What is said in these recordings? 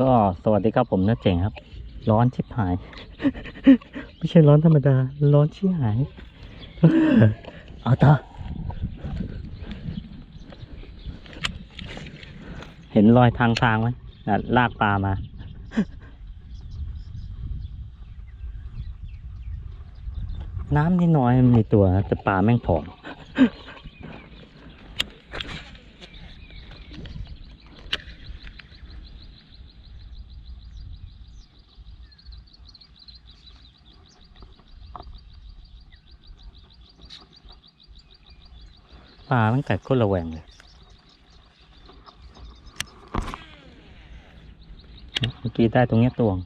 ก็สวัสดีครับผมนะเจ๋งครับ ร้อนชิบหาย ไม่ใช่ร้อนธรรมดา ร้อนชิบหาย เอาต่อเห็นรอยทางทางไหมลากปลามา น้ำนิดหน้อยมีตัวนะแต่ปลาแม่งผอม ป ลาตั้งแต่ก้นระแวงเลยเมื่อกี้ได้ตรงนี้ตวง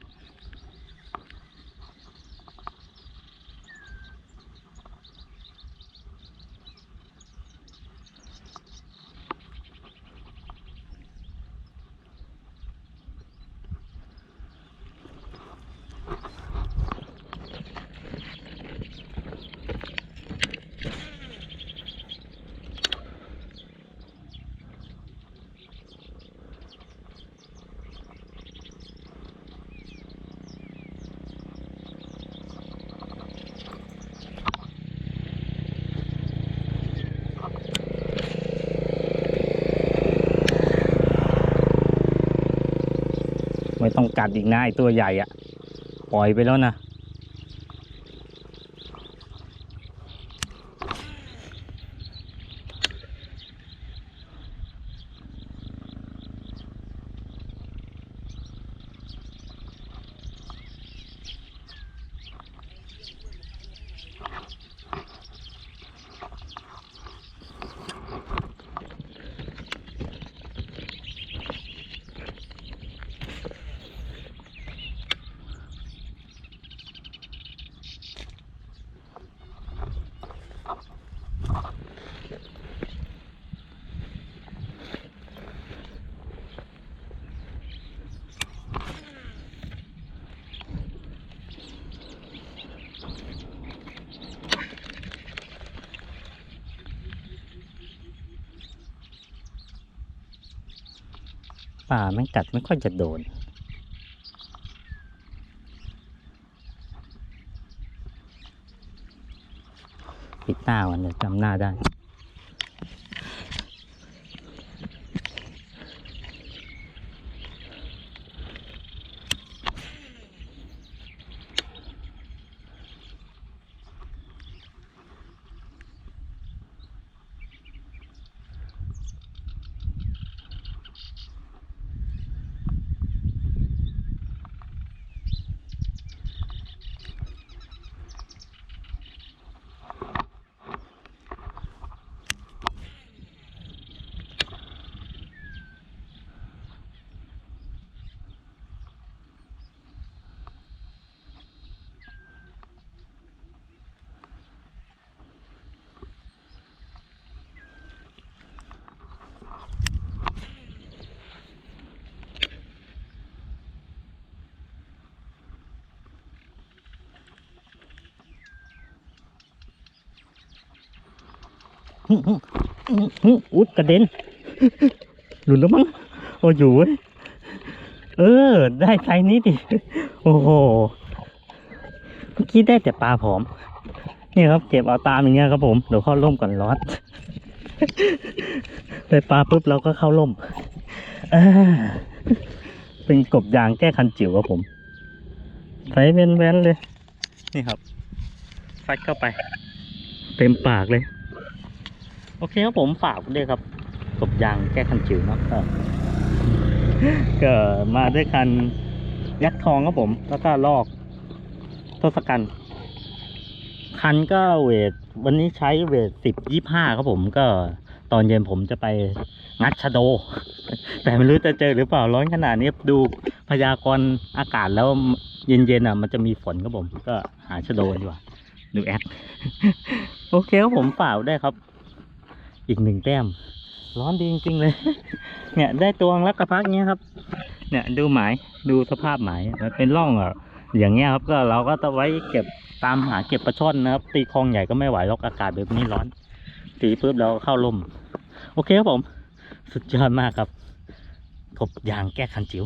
ไม่ ต้องกัดอีกนะไอตัวใหญ่อะปล่อยไปแล้วนะ ป่ามันกัดไม่ค่อยจะโดน ปิดหน้าวันเดี๋ยวจำหน้าได้ อุ๊ยกระเด็น หลุดแล้วมั้ง โอ้อยู่เว้ย เออ ได้ไซนี้ดิ โอ้โห เมื่อกี้ได้แต่ปลาผอม นี่ครับ เก็บเอาตามอย่างเงี้ยครับผม เดี๋ยวเข้าร่มก่อนร้อนได้ปลาปุ๊บเราก็เข้าร่มเป็นกบยางแก้คันจิ๋วครับผมใส่เป็นแว้นๆเลย นี่ครับฟัดเข้าไป เต็มปากเลย โอเคครับผมฝากด้วยครับกบยางแก้คันจิ๋วเนาะก็ก็มาด้วยกันยักษ์ทองครับผม แล้วก็ลอกทศกัณฐ์คันก็เวท วันนี้ใช้เวทสิบยี่ห้าครับผมก็ตอนเย็นผมจะไปงัดชะโด แต่ไม่รู้จะเจอหรือเปล่าร้อนขนาดนี้ดูพยากรณ์อากาศแล้วเย็นๆอะ มันจะมีฝนครับผม ก็หาชะโดดีกว่าดูแอดโอเคครับผมฝาได้ครับ อีกหนึ่งแต้ม ร้อนดีจริงๆเลย เนี่ยได้ตวงแล้วกระพักเนี้ยครับ เนี่ยดูหมายดูสภาพหมายมันเป็นร่องอะอย่างเงี้ยครับก็เราก็ต้องไว้เก็บตามหาเก็บปลาช่อนนะครับ ตีคลองใหญ่ก็ไม่ไหวหรอกอากาศแบบนี้ร้อน ตีปุ๊บเราเข้าร่มโอเคครับผม สุดยอดมากครับกบยางแก้คันจิ๋ว